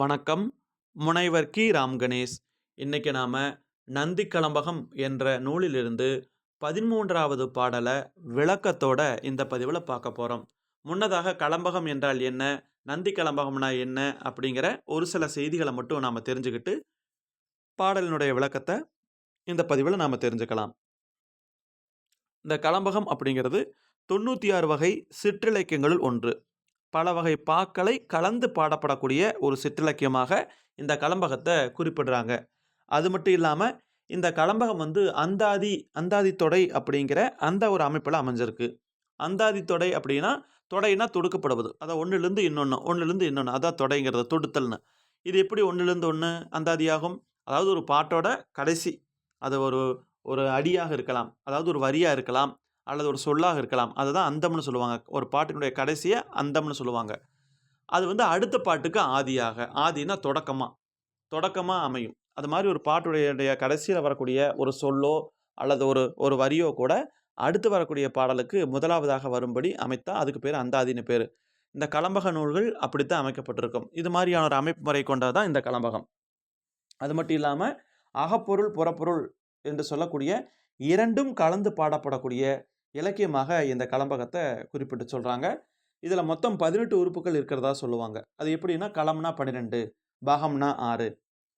வணக்கம். முனைவர் கி. ராம் கணேஷ் இன்றைக்கி நாம் நந்தி கலம்பகம் என்ற நூலிலிருந்து பதிமூன்றாவது பாடலை விளக்கத்தோட இந்த பதிவில் பார்க்க போகிறோம் முன்னதாக கலம்பகம் என்றால் என்ன நந்தி கலம்பகம்னா என்ன அப்படிங்கிற ஒரு சில செய்திகளை மட்டும் நாம் தெரிஞ்சுக்கிட்டு பாடலினுடைய விளக்கத்தை இந்த பதிவில் நாம் தெரிஞ்சுக்கலாம். இந்த கலம்பகம் அப்படிங்கிறது தொண்ணூற்றி ஆறு வகை சிற்றிலக்கியங்களுள் ஒன்று. பல வகை பாக்களை கலந்து பாடப்படக்கூடிய ஒரு சிற்றிலக்கியமாக இந்த கலம்பகத்தை குறிப்பிடுறாங்க. அது மட்டும் இல்லாமல் இந்த கலம்பகம் வந்து அந்தாதி அந்தாதி தொடை அப்படிங்கிற அந்த ஒரு அமைப்பில் அமைஞ்சிருக்கு. அந்தாதி தொடை அப்படின்னா தொடைனா தொடுக்கப்படுவது. அதான் ஒன்றுலேருந்து இன்னொன்று ஒன்றுலேருந்து இன்னொன்று அதான் தொடைங்கிறது தொடுத்தல்னு. இது எப்படி ஒன்றுலேருந்து ஒன்று அந்தாதியாகும்? அதாவது ஒரு பாட்டோட கடைசி அது ஒரு ஒரு அடியாக இருக்கலாம். அதாவது ஒரு வரியாக இருக்கலாம். அல்லது ஒரு சொல்லாக இருக்கலாம். அதை தான் அந்தம்னு சொல்லுவாங்க. ஒரு பாட்டினுடைய கடைசியை அந்தம்னு சொல்லுவாங்க. அது வந்து அடுத்த பாட்டுக்கு ஆதியாக. ஆதினா தொடக்கமாக தொடக்கமாக அமையும். அது மாதிரி ஒரு பாட்டுடைய கடைசியில் வரக்கூடிய ஒரு சொல்லோ அல்லது ஒரு ஒரு வரியோ கூட அடுத்து வரக்கூடிய பாடலுக்கு முதலாவதாக வரும்படி அமைத்தால் அதுக்கு பேர் அந்தாதின்னு பேர். இந்த கலம்பக நூல்கள் அப்படித்தான் அமைக்கப்பட்டிருக்கும். இது மாதிரியான ஒரு அமைப்பு முறை கொண்டது தான் இந்த கலம்பகம். அது மட்டும் இல்லாமல் அகப்பொருள் புறப்பொருள் என்று சொல்லக்கூடிய இரண்டும் கலந்து பாடப்படக்கூடிய இலக்கியமாக இந்த கலம்பகத்தை குறிப்பிட்டு சொல்கிறாங்க இதில் மொத்தம் பதினெட்டு உறுப்புகள் இருக்கிறதா சொல்லுவாங்க. அது எப்படின்னா களம்னா பன்னிரெண்டு பாகம்னா ஆறு.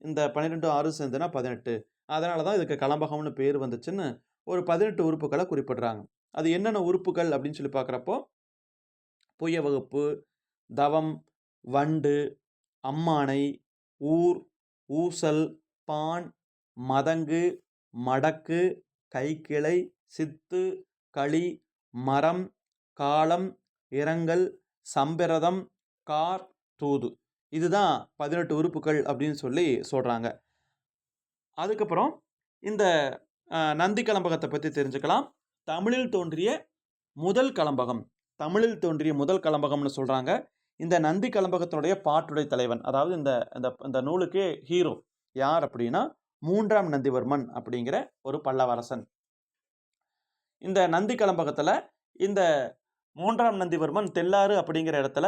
இந்த பன்னிரெண்டு ஆறு சேர்ந்துனா பதினெட்டு. அதனால தான் இதுக்கு கலம்பகம்னு பேர் வந்துச்சுன்னு ஒரு பதினெட்டு உறுப்புகளை குறிப்பிடுறாங்க. அது என்னென்ன உறுப்புகள் அப்படின்னு சொல்லி பார்க்குறப்போ பொய்ய வகுப்பு தவம் வண்டு அம்மானை ஊர் ஊசல் பான் மதங்கு மடக்கு கைக்கிளை சித்து களி மரம் காலம் இரங்கல் சம்பிரதம் கார் தூது. இதுதான் பதினெட்டு உறுப்புகள் அப்படின்னு சொல்லி சொல்கிறாங்க அதுக்கப்புறம் இந்த நந்தி கலம்பகத்தை பற்றி தெரிஞ்சுக்கலாம். தமிழில் தோன்றிய முதல் கலம்பகம். தமிழில் தோன்றிய முதல் கலம்பகம்னு சொல்கிறாங்க இந்த நந்தி கலம்பகத்தினுடைய பாட்டுடை தலைவன் அதாவது இந்த இந்த இந்த நூலுக்கே ஹீரோ யார் அப்படின்னா மூன்றாம் நந்திவர்மன் அப்படிங்கிற ஒரு பல்லவரசன். இந்த நந்தி கலம்பகத்தில் இந்த மூன்றாம் நந்திவர்மன் தெல்லாறு அப்படிங்கிற இடத்துல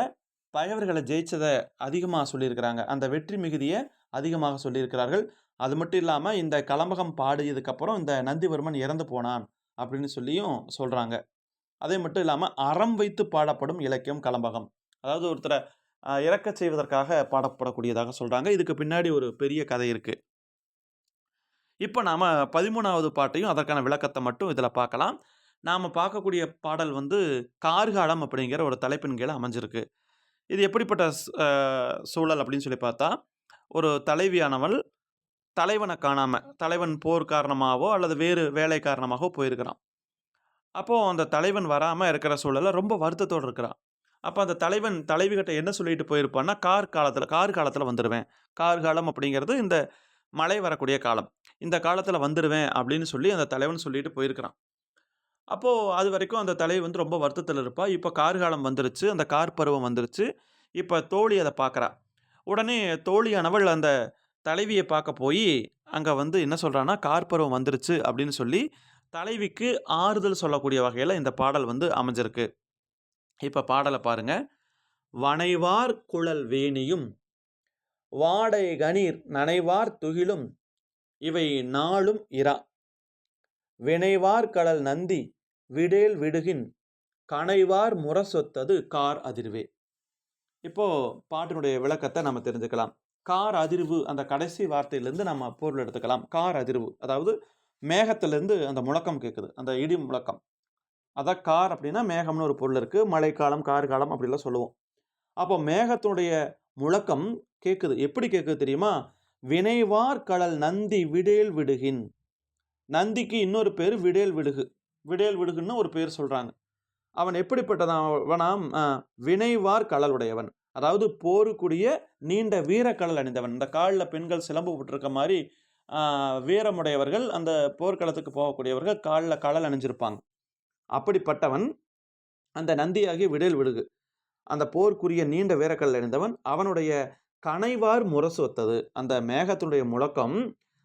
பகைவர்களை ஜெயிச்சதை அதிகமாக சொல்லியிருக்கிறாங்க. அந்த வெற்றி மிகுதியை அதிகமாக சொல்லியிருக்கிறார்கள். அது மட்டும் இல்லாமல் இந்த கலம்பகம் பாடியதுக்கப்புறம் இந்த நந்திவர்மன் இறந்து போனான் அப்படின்னு சொல்லியும் சொல்கிறாங்க அதே மட்டும் இல்லாமல் அறம் வைத்து பாடப்படும் இலக்கியம் கலம்பகம். அதாவது ஒருத்தரை இறக்க செய்வதற்காக பாடப்படக்கூடியதாக சொல்கிறாங்க இதுக்கு பின்னாடி ஒரு பெரிய கதை இருக்குது இப்போ நாம் பதிமூணாவது பாட்டையும் அதற்கான விளக்கத்தை மட்டும் இதில் பார்க்கலாம். நாம் பார்க்கக்கூடிய பாடல் வந்து கார்காலம் அப்படிங்கிற ஒரு தலைப்பின் கீழே அமைஞ்சிருக்கு. இது எப்படிப்பட்ட சூழல் அப்படின்னு சொல்லி பார்த்தா ஒரு தலைவியானவள் தலைவனை காணாமல் தலைவன் போர் காரணமாகவோ அல்லது வேறு வேலை காரணமாகவோ போயிருக்கிறான். அப்போது அந்த தலைவன் வராமல் இருக்கிற சூழலில் ரொம்ப வருத்தத்தோடு இருக்கிறான். அப்போ அந்த தலைவன் தலைவிகிட்ட என்ன சொல்லிட்டு போயிருப்பான்னா கார் காலத்தில் கார் காலத்தில் வந்துடுவேன் கார் காலம் அப்படிங்கிறது இந்த மழை வரக்கூடிய காலம். இந்த காலத்தில் வந்துடுவேன் அப்படின்னு சொல்லி அந்த தலைவன் சொல்லிட்டு போயிருக்கிறான். அப்போது அது வரைக்கும் அந்த தலைவி வந்து ரொம்ப வருத்தத்தில் இருப்பா. இப்போ கார் காலம் வந்துருச்சு. அந்த கார் பருவம் வந்துருச்சு. இப்போ தோழி அதை பார்க்குறா உடனே தோழியானவள் அந்த தலைவியை பார்க்க போய் அங்கே வந்து என்ன சொல்கிறான்னா கார் பருவம் வந்துருச்சு அப்படின்னு சொல்லி தலைவிக்கு ஆறுதல் சொல்லக்கூடிய வகையில் இந்த பாடல் வந்து அமைஞ்சிருக்கு. இப்போ பாடலை பாருங்க. வனைவார் குழல் வேணியும் வாடை கணீர் நனைவார் துகிலும் இவை நாளும் இரா. வினைவார் கடல் நந்தி விடேல் விடுகின் கனைவார் முரசொத்தது கார் அதிர்வே. இப்போ பாட்டினுடைய விளக்கத்தை நம்ம தெரிஞ்சுக்கலாம். கார் அதிர்வு அந்த கடைசி வார்த்தையிலேருந்து நம்ம பொருள் எடுத்துக்கலாம். கார் அதிர்வு அதாவது மேகத்திலேருந்து அந்த முழக்கம் கேட்குது அந்த இடி முழக்கம். அதான் கார் அப்படின்னா மேகம்னு ஒரு பொருள் இருக்குது மழைக்காலம் கார் காலம் அப்படிலாம் சொல்லுவோம். அப்போ மேகத்தினுடைய முழக்கம் கேட்குது எப்படி கேட்குது தெரியுமா? வினைவார் கடல் நந்தி விடேல் விடுகின். நந்திக்கு இன்னொரு பேர் விடேல் விடுகு. விடேல் விடுகுன்னு ஒரு பேர் சொல்கிறாங்க அவன் எப்படிப்பட்டதாவனாம் வினைவார் கடலுடையவன். அதாவது போருக்குடிய நீண்ட வீரக்கடல் அணிந்தவன். இந்த காலில் பெண்கள் சிலம்பு விட்டுருக்க மாதிரி வீரமுடையவர்கள் அந்த போர்க்களத்துக்கு போகக்கூடியவர்கள் காலில் கடல் அணிஞ்சிருப்பாங்க. அப்படிப்பட்டவன் அந்த நந்தியாகி விடேல் விடுகு. அந்த போர்க்குரிய நீண்ட வீரக்கல் அணிந்தவன் அவனுடைய கனைவார் முரசு ஒத்தது அந்த மேகத்தினுடைய முழக்கம்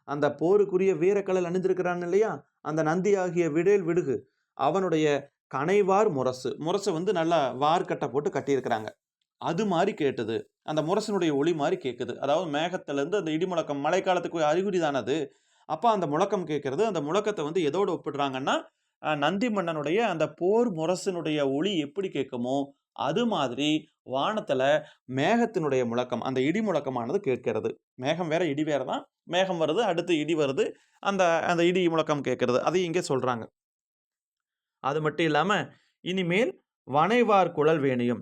அந்த போருக்குரிய வீரக்கலல் அணிந்திருக்கிறான் இல்லையா? அந்த நந்தி ஆகிய விடேல் விடுகு அவனுடைய கனைவார் முரசு. முரசை வந்து நல்லா வார்க்கட்டை போட்டு கட்டியிருக்கிறாங்க. அது மாதிரி கேட்டது. அந்த முரசனுடைய ஒளி மாதிரி கேட்குது. அதாவது மேகத்திலேருந்து அந்த இடி முழக்கம் மழைக்காலத்துக்கு அறிகுறி தானது அப்போ அந்த முழக்கம் கேட்குறது அந்த முழக்கத்தை வந்து எதோடு ஒப்பிடுறாங்கன்னா, நந்தி மன்னனுடைய அந்த போர் முரசனுடைய ஒளி எப்படி கேட்குமோ, அது மாதிரி வானத்தில் மேகத்தினுடைய முழக்கம், அந்த இடி முழக்கமானது கேட்கிறது. மேகம் வேற, இடி வேற தான். மேகம் வருது, அடுத்து இடி வருது. அந்த அந்த இடி முழக்கம் கேட்கிறது. அதை இங்கே சொல்கிறாங்க அது மட்டும் இல்லாமல் இனிமேல் வனைவார் குழல் வேணியும்.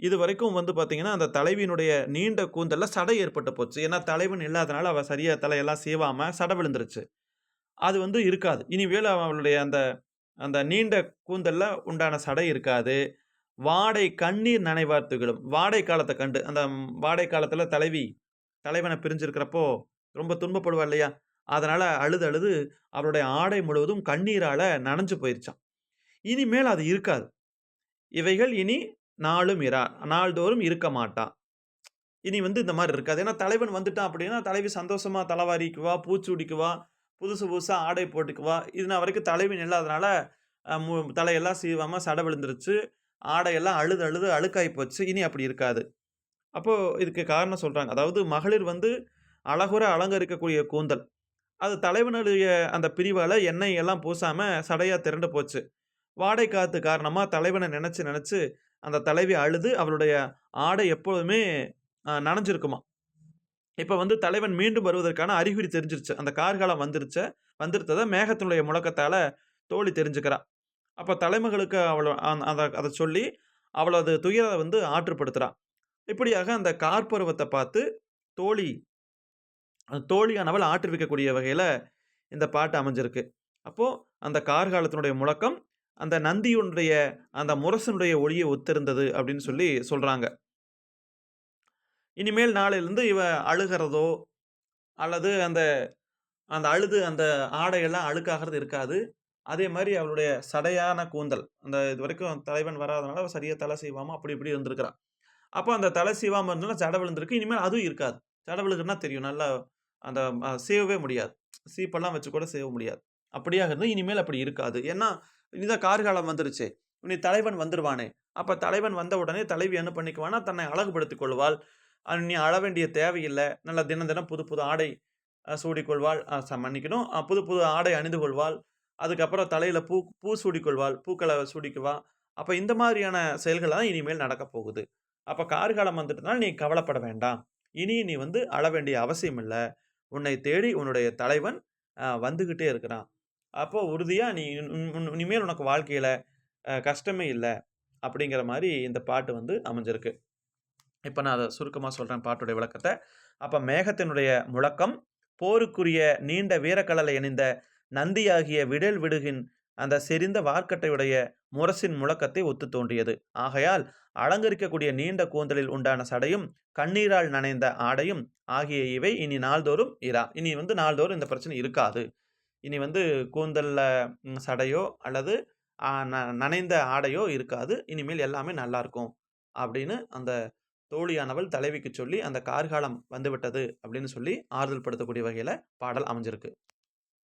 இது வரைக்கும் வந்து பார்த்தீங்கன்னா, அந்த தலைவியினுடைய நீண்ட கூந்தலில் சடை ஏற்பட்டு போச்சு. ஏன்னா தலைவன் இல்லாதனால அவள் சரியாக தலையெல்லாம் சீவாமல் சடை விழுந்துருச்சு. அது வந்து இருக்காது. இனிமேல் அவளுடைய அந்த அந்த நீண்ட கூந்தலில் உண்டான சடை இருக்காது. வாடை கண்ணீர் நனைவார் துகிலும். வாடை காலத்தை கண்டு, அந்த வாடை காலத்தில் தலைவி தலைவனை பிரிஞ்சிருக்கிறப்போ ரொம்ப துன்பப்படுவா இல்லையா? அதனால் அழுது அழுது அவருடைய ஆடை முழுவதும் கண்ணீரால் நனைஞ்சு போயிருச்சான் இனிமேல் அது இருக்காது. இவைகள் இனி நாளும் இரா. நாள்தோறும் இருக்க மாட்டா. இனி வந்து இந்த மாதிரி இருக்காது. ஏன்னா தலைவன் வந்துட்டான் அப்படின்னா, தலைவி சந்தோஷமாக தலைவாரிக்குவா பூச்சூடிக்குவா, புதுசு புதுசாக ஆடை போட்டுக்குவா. இதுநாள் வரைக்கும் தலைவன் இல்லாதனால, மு தலையெல்லாம் சீவாமல் சட விழுந்துருச்சு. ஆடையெல்லாம் அழுது அழுது அழுக்காய் போச்சு. இனி அப்படி இருக்காது. அப்போது இதுக்கு காரணம் சொல்கிறாங்க அதாவது மகளிர் வந்து அழகுற அலங்கரிக்கக்கூடிய கூந்தல். அது தலைவனுடைய அந்த பிரிவால் எண்ணெய் எல்லாம் பூசாமல் சடையாக திரண்டு போச்சு. வாடை காத்து காரணமாக தலைவனை நினச்சி நினச்சி அந்த தலைவி அழுது அவளுடைய ஆடை எப்பொழுதுமே நனைஞ்சிருக்குமா இப்போ வந்து தலைவன் மீண்டும் வருவதற்கான அறிகுறி தெரிஞ்சிருச்சு. அந்த கார்காலம் வந்துருச்சு வந்துருத்ததை மேகத்தினுடைய முழக்கத்தால் தோழி தெரிஞ்சுக்கிறா. அப்போ தலைமகளுக்கு அவளை அதை அதை அத சொல்லி அவளது துயர வந்து ஆற்றுப்படுத்துகிறான் இப்படியாக அந்த கார்பருவத்தை பார்த்து தோழி தோழியானவள் ஆற்றுவிக்கக்கூடிய வகையில் இந்த பாட்டு அமைஞ்சிருக்கு. அப்போது அந்த கார்காலத்தினுடைய முழக்கம், அந்த நந்தியினுடைய அந்த முரசனுடைய ஒளியை ஒத்திருந்தது அப்படின்னு சொல்லி சொல்கிறாங்க இனிமேல் நாளையிலேருந்து இவ அழுகிறதோ, அல்லது அந்த அந்த அழுது அந்த ஆடையெல்லாம் அழுக்காகிறது இருக்காது. அதே மாதிரி அவளுடைய சடையான கூந்தல். அந்த இது வரைக்கும் தலைவன் வராதனால அவள் சரியாக தலை செய்வாமல் அப்படி இப்படி இருந்திருக்கிறான் அப்போ அந்த தலை செய்வாமல் இருந்தாலும் ஜடை விழுந்திருக்கு. இனிமேல் அதுவும் இருக்காது. ஜட விழுகுதுன்னா தெரியும். நல்லா அந்த சேவவே முடியாது. சீப்பெல்லாம் வச்சு கூட சேவ முடியாது. அப்படியாக இருந்தால் இனிமேல் அப்படி இருக்காது. ஏன்னா, இனிதான் கார்காலம் வந்துருச்சு இனி தலைவன் வந்துடுவானே அப்போ தலைவன் வந்த உடனே தலைவி என்ன பண்ணிக்குவானா தன்னை அழகுபடுத்திக் கொள்வாள். நீ அழ வேண்டிய தேவையில்லை நல்லா தினம் தினம் புது புது ஆடை சூடிக்கொள்வாள். ச மன்னிக்கணும். புது புது ஆடை அணிந்து கொள்வாள். அதுக்கப்புறம் தலையில் பூ பூ சூடிக்கொள்வாள். பூக்களை சூடிக்குவா. அப்போ இந்த மாதிரியான செயல்கள் தான் இனிமேல் நடக்கப் போகுது. அப்போ கார்காலம் வந்துட்டனால நீ கவலைப்பட வேண்டாம். இனி நீ வந்து அழ வேண்டிய அவசியம் இல்லை உன்னை தேடி உன்னுடைய தலைவன் வந்துக்கிட்டே இருக்கிறான். அப்போ உறுதியாக நீ இனிமேல் உனக்கு வாழ்க்கையில் கஷ்டமே இல்லை அப்படிங்கிற மாதிரி இந்த பாட்டு வந்து அமைஞ்சிருக்கு. இப்போ நான் அதை சுருக்கமாக சொல்கிறேன் பாட்டுடைய விளக்கத்தை அப்போ மேகத்தினுடைய முழக்கம், போருக்குரிய நீண்ட வீரக்கடலை இணைந்த நந்தியாகிய விடல் விடுகின் அந்த செறிந்த வார்க்கட்டையுடைய முரசின் முழக்கத்தை ஒத்து தோன்றியது. ஆகையால் அலங்கரிக்கக்கூடிய நீண்ட கூந்தலில் உண்டான சடையும், கண்ணீரால் நனைந்த ஆடையும் ஆகிய இவை இனி நாள்தோறும் இரா. இனி வந்து நாள்தோறும் இந்த பிரச்சனை இருக்காது. இனி வந்து கூந்தலில் சடையோ அல்லது ந நனைந்த ஆடையோ இருக்காது. இனிமேல் எல்லாமே நல்லா இருக்கும் அப்படின்னு அந்த தோழியானவள் தலைவிக்கு சொல்லி, அந்த கார்காலம் வந்துவிட்டது அப்படின்னு சொல்லி ஆறுதல் படுத்தக்கூடிய வகையில் பாடல் அமைஞ்சிருக்கு.